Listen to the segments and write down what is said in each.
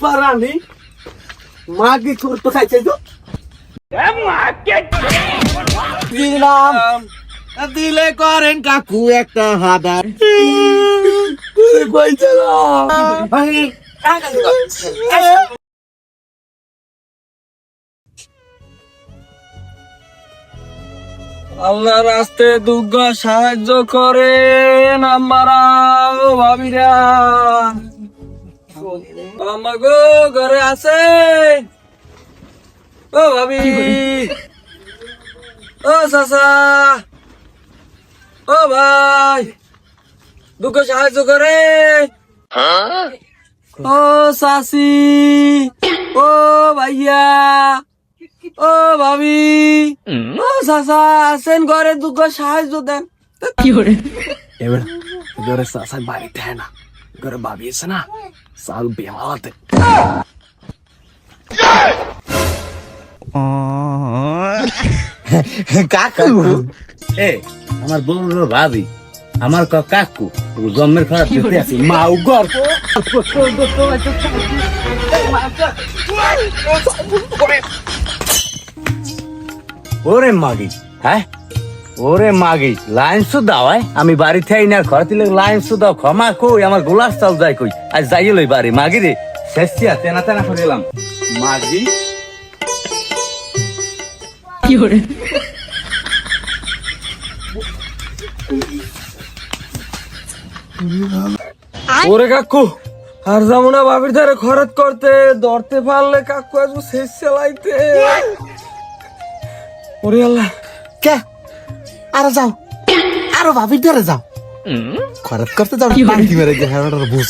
পারানি মাগি চুর তো খাইছে তো দিলাম দিলে করেন কাকু একটা হাদার। আল্লাহ রাস্তে দুর্গা সাহায্য করেন আমারা ও ভাবিরা। আমাগো ঘরে আছে। ও ভাবি। ও চাচা। ও ভাই। দুঃখ সাহায্য করে। ও চাচি। ও ভাইয়া। ও ভাবি। ও চাচা আছেন ঘরে দুঃখ সাহায্য দেন। এবার ঘরে সাসার বাড়িতে হ্যাঁ না। ঘরে ভাবি আছে না সাল বেমালাতে। কাকু? এ আমার বউর ভাবি আমার ক কাকু ও জন্মের খারাপ যেতে আছে মাও গর্ব ওরে মাগি হ্যাঁ? ওরে মাগি লাইন সু দাও আয়। আমি বাড়িতে আই না ঘর দিলে লাইন দাও ক্ষমা কই আমার গোলাস চাল যাই কই। আজ যাইয়ে লই বাড়ি মাগি রে। শেষিয়া তেনা তেনা করে এলাম। মাগি? কি ওরে? কাকু আর যাব না ভাবির ধারে খরচ করতে ধরতে পারলে কাকু আসব শেষ চালাইতে। ওরে আল্লাহ। কে? আরও যাও। আরও ভাবির ধরে যাও। খরচ করতে যাও টাঙ্কি মেরে যে হ্যাঁ বুঝ।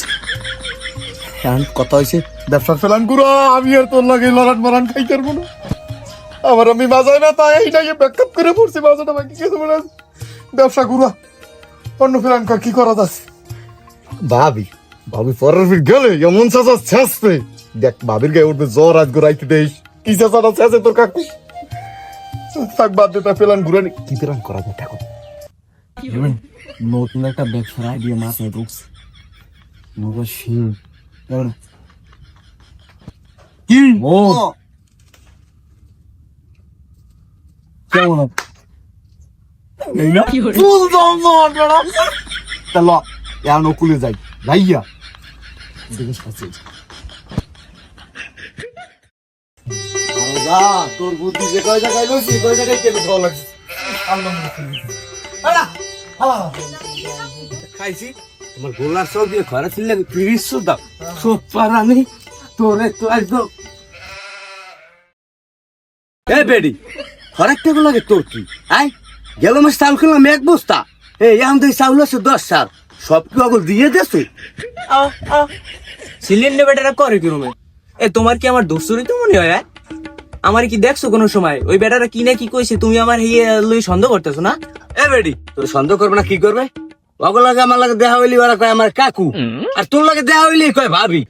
এখন কথা হয়েছে ব্যবসার ফেলান গুরু আমি আর তোর লাগে লড়ান মারান খাই করব না। আমার আমি বাজায় না তাই এইটাকে ব্যাকআপ করে পড়ছি বাজাটা বাকি কিছু মনে ব্যবসা গুরু অন্য ফেলান কর কি করা যাচ্ছে? ভাবি ভাবি পরের ফির গেলে এমন চাচা ছেঁচবে দেখ ভাবির গায়ে উঠবে জ্বর আজ ঘুরাইতে দেশ। কি চাচাটা ছেঁচে তোর কাকু থাক বাদ দে তা পেলান ঘুরে নি। কি পেলান করা যায় ঠাকুর। নতুন একটা ব্যবসার আইডিয়া মাথায় ঢুকছে। মগজ শিল। এবার কি? ও। কেমন? এই না? ফুল দম দম তাহলে এখন ওকুলে যাই। যাইয়া দেখে তোর বুদ্ধি যে কয় জায়গায় লইছি কয় জায়গায় কেটে খাওয়া লাগছে। খাইছি। তোমার গোলার সব দিয়ে ঘরে ছিল তিরিশ দাও সোপার আমি তোরে তো একদম। এ বেডি খরাকটা গুলো লাগে তোর কি? আই গেল মাস চাউল খেলাম এক বস্তা। এ এখন তুই চাউল আছে দশ সাল সব কি অগল দিয়ে দেছে সিলিন্ডার বেটারা করে কি রুমে? এ তোমার কি আমার দোস্তরই তো মনে হয়? আমার কি দেখছ কোনো সময়? ওই বেটারা কি না কি কইছে তুমি আমার হিয়ে লই সন্দেহ করতেছো না? এ বেডি তোর সন্দেহ করবে না কি করবে? অগল লাগে আমার লাগে দেখা হইলি ওরা কয় আমার কাকু। আর তোর লাগে দেখা হইলি কয় ভাবি।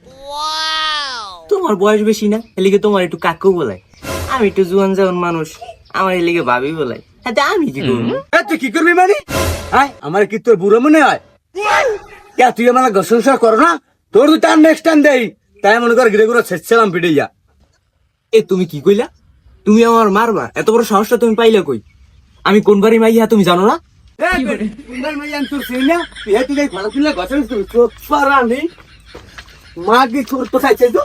তোমার বয়স বেশি না? এলিগে তোমার একটু কাকু বলাই আমি একটু জুয়ান জাউন মানুষ আমার এলিগে ভাবি বলাই হ্যাঁ আমি কি করব? এ তুই কি করবি মানে? আমার কি তোর বুড়ো মনে হয়? তুই আমার সংসার না? তোর তো টান নেক্সট টাইম দেই। তাই মনে কর গিরে গুলো ছেড়ছিলাম পিড়িয়া এ তুমি কি কইলা? তুমি আমার মারবা এত বড় সাহসটা তুমি পাইলা কই? আমি কোন বাড়ি মাইয়া তুমি জানো না? মাগি তোর তো খাইছে তো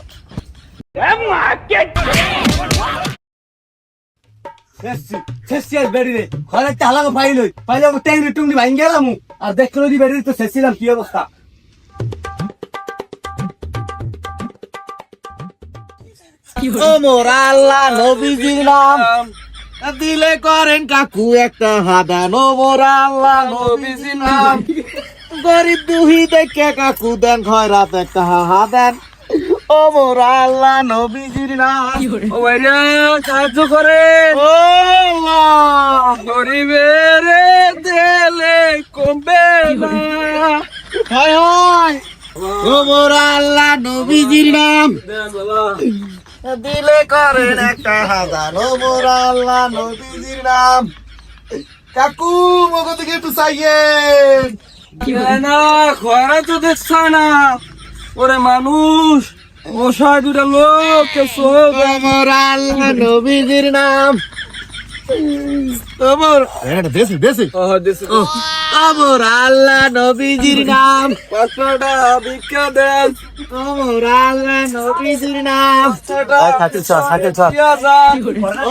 আর দেখল দি বেড়ি তো শেষছিলাম কি অবস্থা? মোরা আল্লাহ নবীজির নাম। দিলে করেন কাকু একটা হাদান ও আল্লাহ নবীজির নাম। গরিব দুহি দেখে কাকু দেন খয়রাত একটা হাদান ও মোরা আল্লাহ নবীজির নাম। ও ভাইরা সাহায্য করে ও গরিবের দেলে কমবে না। হায় হায়। ও মোরা আল্লাহ নবীজির নাম। দিলে করেন একটা হাজার মোরা আল্লাহ নবীজির নাম। কাকু মগো দিকে একটু চাইয়ে। না ঘরে তো দেখছ না। ওরে মানুষ অসহায় দুটা লোক আমার আল্লাহ নবীজির নাম। ওমর হ্যাঁ, এটা দেশি দেশি। ও দেশি ওমর আল্লাহ নবীজির নাম। পাঁচটা ভিক্ষা দেন। ওমর আল্লাহ নবীজির নাম। সাথে চ সাথে চ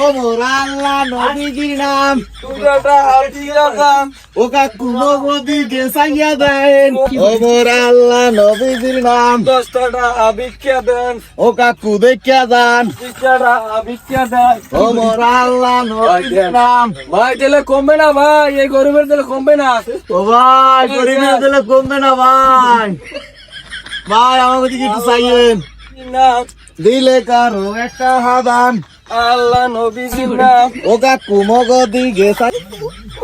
ওমর আল্লাহ নবীজির নাম। ওকা হাতিয়া দাম ও কাকু নবদি গেসাইয়া দেন। ওমর আল্লাহ নবীজির নাম। দশটা ভিক্ষা দেন। ওকা কাকু দান। যান দশটা ভিক্ষা দেন। ওমর আল্লাহ নবীজির নাম। ভাই তাহলে কমবে না ভাই এই গরিবের তাহলে কমবে না। ও ভাই গরিবের তাহলে কমবে না ভাই। ভাই আমাকে দিকে একটু চাইয়েন। না দিলে কারও একটা হাদান। আল্লাহ নবীজির নাম। ওকা কুমগদি গেসা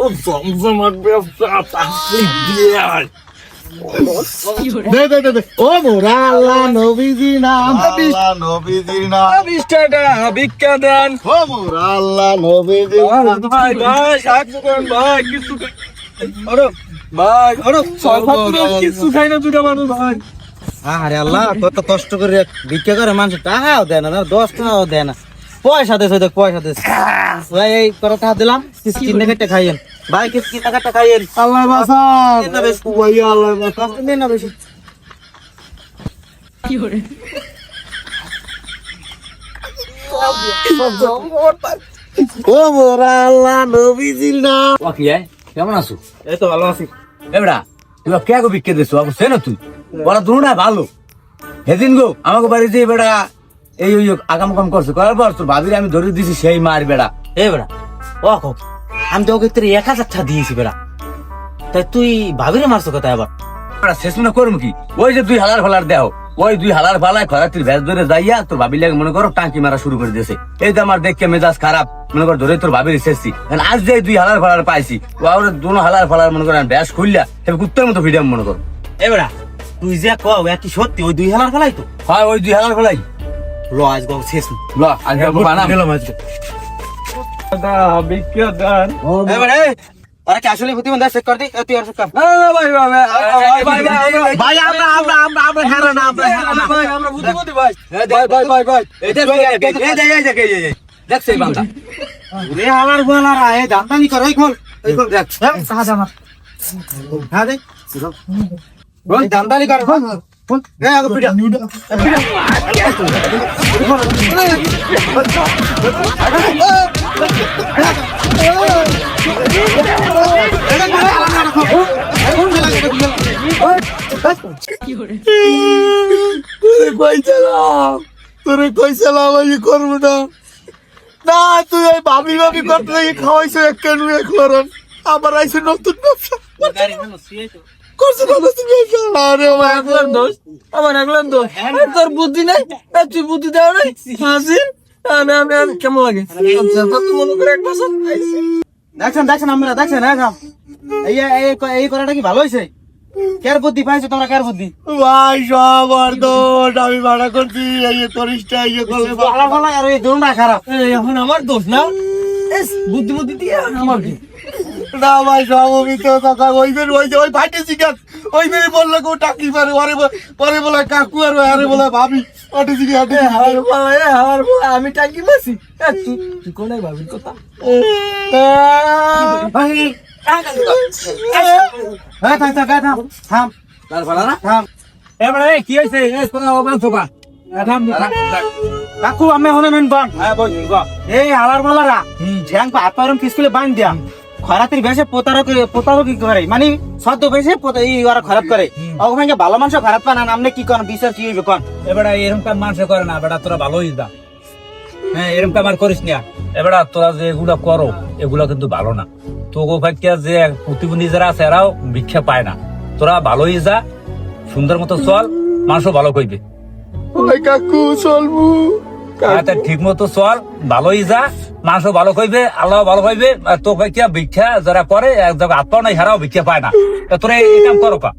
ও জমজমাট ব্যবসা দিয়ে আয়। দে দে দে ও মোরা আল্লাহ নবীজি নাম। আল্লাহ নবীজি নাম। বিশ টাকা ভিক্ষা দেন ও মোরা আল্লাহ নবীজি ভাই ভাই সাহায্য করেন ভাই কিছু আরও ভাই আরও দিন কিছু খাই না দুটা মানুষ ভাই। আরে আল্লাহ কত কষ্ট করে ভিক্ষা করে মানুষ টাকাও দেয় না দশ টাকাও দেয় না। পয়সা দেশ পয়সা দেশ এই করে টাকা দিলাম খাইয়েন। ভাই কিছু কিনে কেটে খাইয়েন আল্লাহ বাসান। ভাই আল্লাহ বাসান দিন না বেশি। ও মোরা আল্লাহ নাম কি? কেমন আছো? এই তো ভালো আছি। এবড়া তুই কে গো বিক্রি দিছো আমি সে না তুই? বড় দূর না ভালো। সেদিন গো আমাকে বাড়িতে বেড়া এই ওই আগাম কাম করছে। করার পর তোর ভাবির আমি ধরে দিছি সেই মার বেড়া এই বেড়া ও আমি তো ওকে তোর এক হাজার টাকা দিয়েছি বেড়া। তাই তুই ভাবিরে মারছো কথা আবার? বেড়া শেষ মনে করব কি? ওই যে দুই হালার ফালার দেও ওই দুই হালার ফালায় খরাতির ভেজ ধরে যাইয়া তোর ভাবির লাগে মনে করো টাঙ্কি মারা শুরু করে দিয়েছে। এই তো আমার দেখকে মেজাজ খারাপ মনে কর ধরে তোর ভাবির এসেছি আজ যে দুই হালার ফালার পাইছি ও আর দুনো হালার ফালার মনে করেন ব্যাস খুললা তবে কুত্তের মতো ভিডিও মনে করো। এই বেড়া তুই যে কও একই সত্যি ওই দুই হাজার ফেলাই তো? হয় ওই দুই হালার ফালাই ল আজ গো শেষ। ল আজকে বানাম। আরে আসলে প্রতি বন্ধু চেক কর দি তুই আর চেক কর না না ভাই ভাই ভাই ভাই ভাই আমরা আমরা আমরা আমরা হেরা না আমরা হেরা না ভাই আমরা বুঝতে বুঝতে ভাই ভাই ভাই ভাই ভাই এটা এই দেখ এই দেখ এই দেখ দেখ সেই বান্দা ওরে হালার বলার আয় দান্দা নি কর এই খোল এই খোল দেখ সাহা দে আমার হ্যাঁ দে বল দান্দা নি কর ফোন রে আগে পিটা পিটা না তুই ওই ভাবি ভাবি করতে এক কেন এক লরন আবার নতুন নতুন ব্যবসা আরে একলার দোষ আমার একলার দোষ তোর বুদ্ধি নাই তুই বুদ্ধি দাও নাই আমি আমি আমি কেমন লাগে? আচ্ছা তো তুই মনে করে এক বছর দেখছেন দেখছেন আমরা দেখছেন হ্যাঁ এই এই এই করাটা কি ভালো হয়েছে? কার বুদ্ধি পাইছো তোমরা কার বুদ্ধি? ভাই সব আর দোষ আমি ভাড়া করছি এই করিসটা ইয়ে করলে আর এই খারাপ। এখন আমার দোষ না? বুদ্ধি বুদ্ধি দিয়ে আমার কি? না ভাই সব অমিত কথা ওই যে ওই ফাটে ওই বের বললে কেউ টাকি পারে ওরে পরে বলে কাকু আর আরে বলে ভাবি। ফাটে চিকেন হাটে। হাওয়ার বলা হাওয়ার বলা আমি টাকি মাসি এ, তুই তুই কোনায় ভাবির কথা? হ্যাঁ থাম থাম থাম থাম তার ফালা না? থাম এবারে, কি হয়েছে? এই, শোনা, ওখানে থোকা। এ, থাম, থাম, থাম। কাকু আমি হনে মেন বান হ্যাঁ বল এই হালার মালারা ঝ্যাং পা হাত পারম কিসকুলে বান দিয়া। খরাতির বেশে প্রতারক প্রতারক কি করে। মানে সদ্য বেশে ই ওরা খারাপ করে। ওখানে ভালো মানুষ খারাপ পান আপনি কি করেন বিচার কি হইবে কোন? এবারে এরকম কাম মানুষে করে না বেটা তোরা ভালোই দা হ্যাঁ এরকম কাম আর করিস না। এবারে তোরা যে এগুলা করো এগুলা কিন্তু ভালো না। তো গোফাকিয়া যে প্রতিবন্ধী যারা আছে এরাও ভিক্ষা পায় না। তোরা ভালোই যা সুন্দর মতো চল মানুষও ভালো কইবে। ওই কাকু চলবু ঠিক মতো চল ভালোই যা মাংস ভালো কইবে আল্লাহ ভালো কইবে আর তো কিয়া ভিক্ষা যারা করে এক জায়গায় আত্মাও নাই হারাও ভিক্ষা পায় না। তা তোরা এই কাম করো কা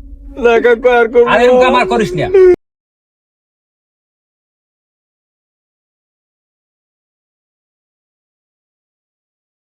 কাম আর করিস না